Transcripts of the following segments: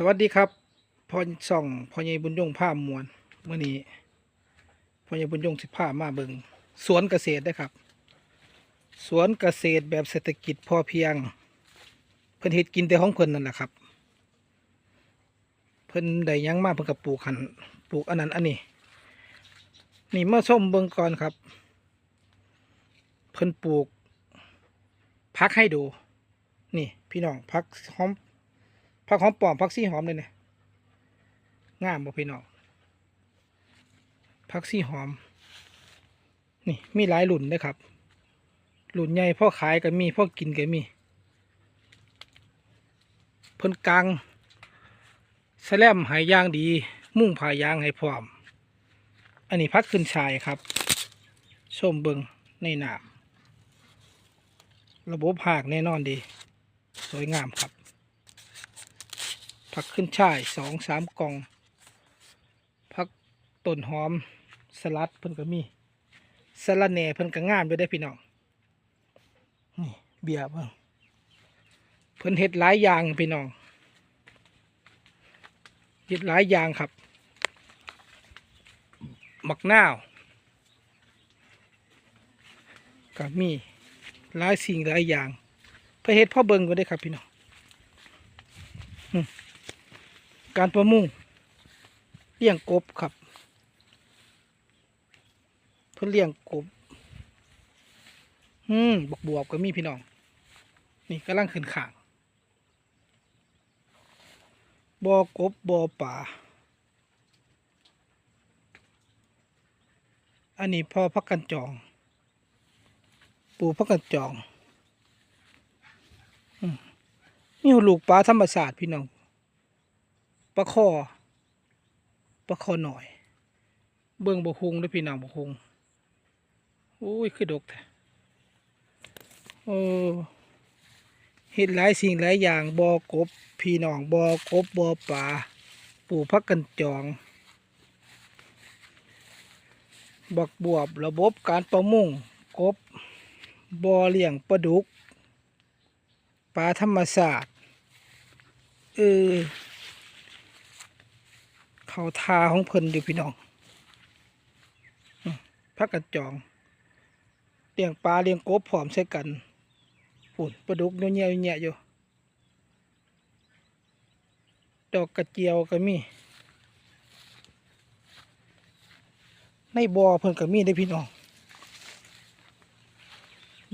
สวัสดีครับพอส่องพอใหญ่บุญยงผ้ามวลเมื่อนี้พอใหญ่บุญยงสิผ้ามาเบิงสวนเกษตรได้ครับ สวนเกษตรแบบเศรษฐกิจพอเพียง เพิ่นเฮ็ดกินแต่ของเพิ่นนั่นแหละครับ เพิ่นได้ยังมาเพิ่นก็ปลูกหันปลูกอันนั้นอันนี้นี่เมาส้มเบิงก่อนครับ เพิ่นปลูกพักให้ดู นี่พี่น้องพักหอม ผักหอมปลอมผักซี่หอมเลยเนี่ยงามบ่พี่น้องผักซี่หอม นี่มีหลายหลุ่นเลยครับ หลุ่นใหญ่พ่อขายก็มีพ่อกินก็มี เพิ่นกลางแสลมหายยางดี มุ่งผายางให้พร้อม อันนี้พักขึ้นชายครับส้มเบิงในหนามระบบหากแน่นอนดี สวยงามครับ ผักขึ้นช่ายสองสามกล่องผักต้นหอมสลัดเพิ่นก็มีสลัดแหน่เพิ่นก็งามอยู่ได้พี่น้องนี่เบียร์เพิ่นเพิ่นเฮ็ดหลายอย่างพี่น้องเฮ็ดหลายอย่างครับหมักนาวก็มีหลายสิ่งหลายอย่างเพื่อเฮ็ดพ่อเบิ่งก็ได้ครับพี่น้อง การประมงเลี้ยงกบครับ เพื่อเลี้ยงกบ อืมบวกบวบก็มีพี่น้อง นี่กำลังขึ้นขางบ่อกบบ่อป่า อันนี้พ่อพักกันจอง ปูพักกันจองอนี่ลูกปลาธรรมศาสตร์พี่น้อง ปลาคอปลาคอหน่อย เบิ่งบกฮุงด้วยพี่น้องบกฮุงโอ้ยคือดกแท้โอ้เห็ดหลายสิ่งหลายอย่างบอกบพี่น้องบอกบบ่อปลาปลูกพักกันจอง บักบวบระบบการประมงกบบอเลี้ยงปลาดุกปลาธรรมศาสตร์เออ เขาทาของเพิ่นอยู่พี่น้องพักกันจองเลี้ยงปลาเลี้ยงกบพร้อมใช้กันปุ่นปลาดุกเนี้ยเนี้ยอยู่ ดอกกระเจียวก็มี ในบ่อเพิ่นก็มีได้พี่น้อง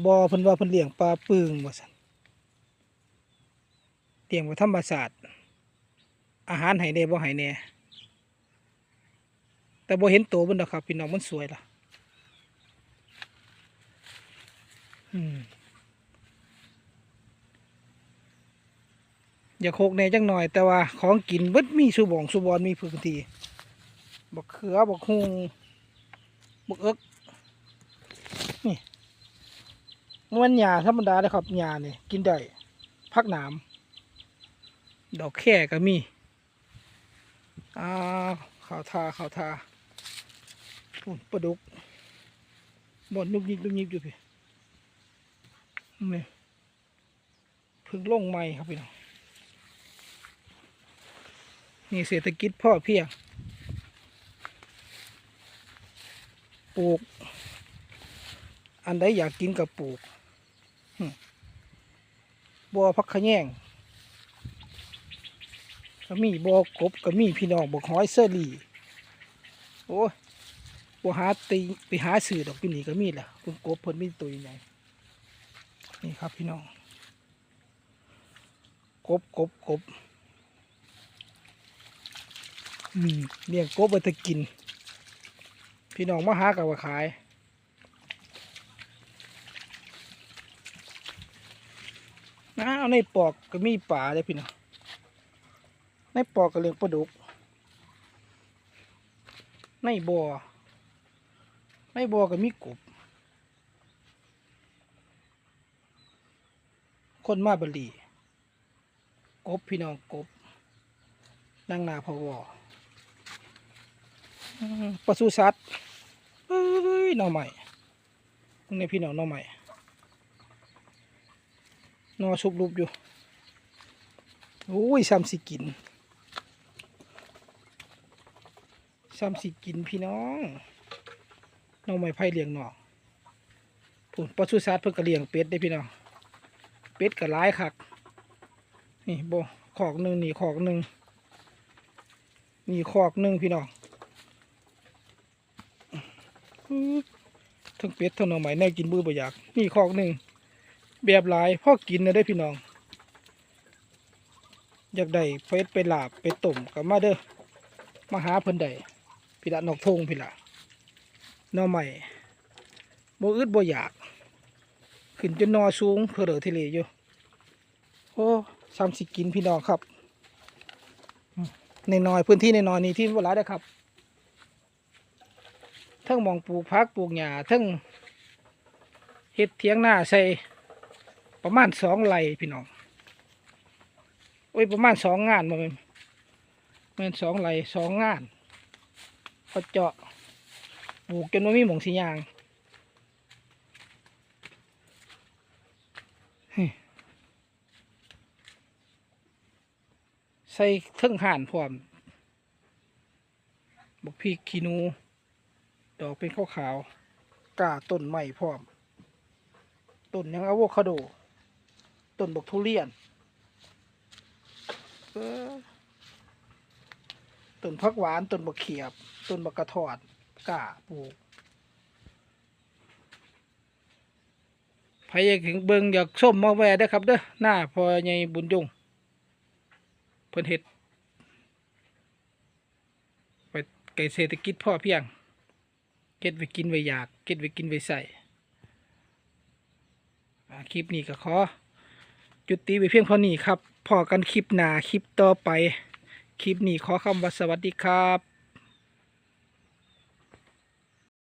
บ่อเพิ่นว่าเพิ่นเลี้ยงปลาปึงว่าซั่นเลี้ยงไว้ธรรมศาสตร์อาหารให้ได้บ่ให้แน่ แต่บ่เห็นโตมันดอกครับพี่น้องมันสวยล่ะอย่าโคกแหน่จังหน่อย แต่ว่าของกินบิดมีสุบองสุบอนมีพื้นที่บักเขือบักฮุงบักเอิกนี่มันหญ้าธรรมดาเลยครับหญ้านี่ยกินได้พักหนามดอกแค่ก็มีอ้าวขาวทาข่าวทา โอ้ยปลาดุกบอนยุกยิกยุกยิกอยู่พี่นี่พึ่งลงใหม่ครับพี่น้องนี่เศรษฐกิจพ่อเพียงปลูก อันใดอยากกินกับปลูกบัวพักขแยงก็มีบอกบก็มีพี่น้องบอกหอยเซอรี่โอ้ย บัหาตีไปหาสื่อดอกอยู่นี่ก็มีแหละคุณกบเพิ่นมีตัวใหญ่นี่ครับพี่น้องกบกบกบอืมเลี้ยงกบไปตะกิน พี่น้องมาหากับว่าขายน้าเอาในปอกก็มีป่าเลยพี่น้องในปอกก็เลี้ยงปลาดุกในบ่อ ไม่บอก็มีกบ คนมาบลีกบพี่น้องกบนางนาพวอปศุสัตว์เฮ้ยน้องใหม่ในพี่น้องน้องใหม่นอชุบลูบอยู่โอ้ยซ้ำสิกินซ้ำสิกินพี่น้อง น้องไม้ไผ่เลี้ยงนอกผุนปศุสัตว์เพิ่นก็เลี้ยงเป็ดได้พี่น้องเป็ดก็หลาคักนี่บ่ขอกหนึ่งนี่ขอกหนึ่งนี่ขอกหนึ่งพี่น้องทั้งเป็ดทั้งหน่อไม้แน่กินมือบ่อยากนี่ขอกหนึ่งแบบหลายพ่อกินนะได้พี่น้อง อยากได้เฟสไปลาบไปต้มก็มาเด้อมาหาเพิ่นได้พี่ละนกทงพี่ละ นอใหม่โบอึดโบอยาก ขึ้นจนนอสูงเพอเดอทะเลอยู่โอ้ซ้ำสิกินพี่น้องครับในน้อยพื้นที่ในน้อยนี่ที่เวลาได้ครับทั้งมองปลูกพักปลูกหญ้าทั้งเฮ็ดเทียงหน้าใส่ประมาณสองไร่พี่น้องโอ้ยประมาณสองงานมาเป็นแมันสองไหลสองงานเขาเจาะ ปลูกจนว่ามีหมองสียางใส่เทิงห่านพร้อมบกพริกขี้นู ดอกเป็นขาวขาวกาต้นใหม่พร้อม ต้นยังอะโวคาโด ต้นบกทุเรียนต้นพักหวาน ต้นบะเขียบ ต้นบะกระถอด กล้าปลูกใครอยากถึงเบิงอยากส้มมาแวได้ครับเด้อหน้าพอใหญ่บุญยงเพิ่นเฮ็ดไปไก่เศรษฐกิจพ่อเพียง เก็ดไว้กินไว้อยากเก็ดไว้กินไว้ใส่คลิปนี้ก็ขอจุดติไปเพียงเท่านี้ครับพอกันคลิปหนาคลิปต่อไป คลิปนี้ขอคำว่าสวัสดีครับ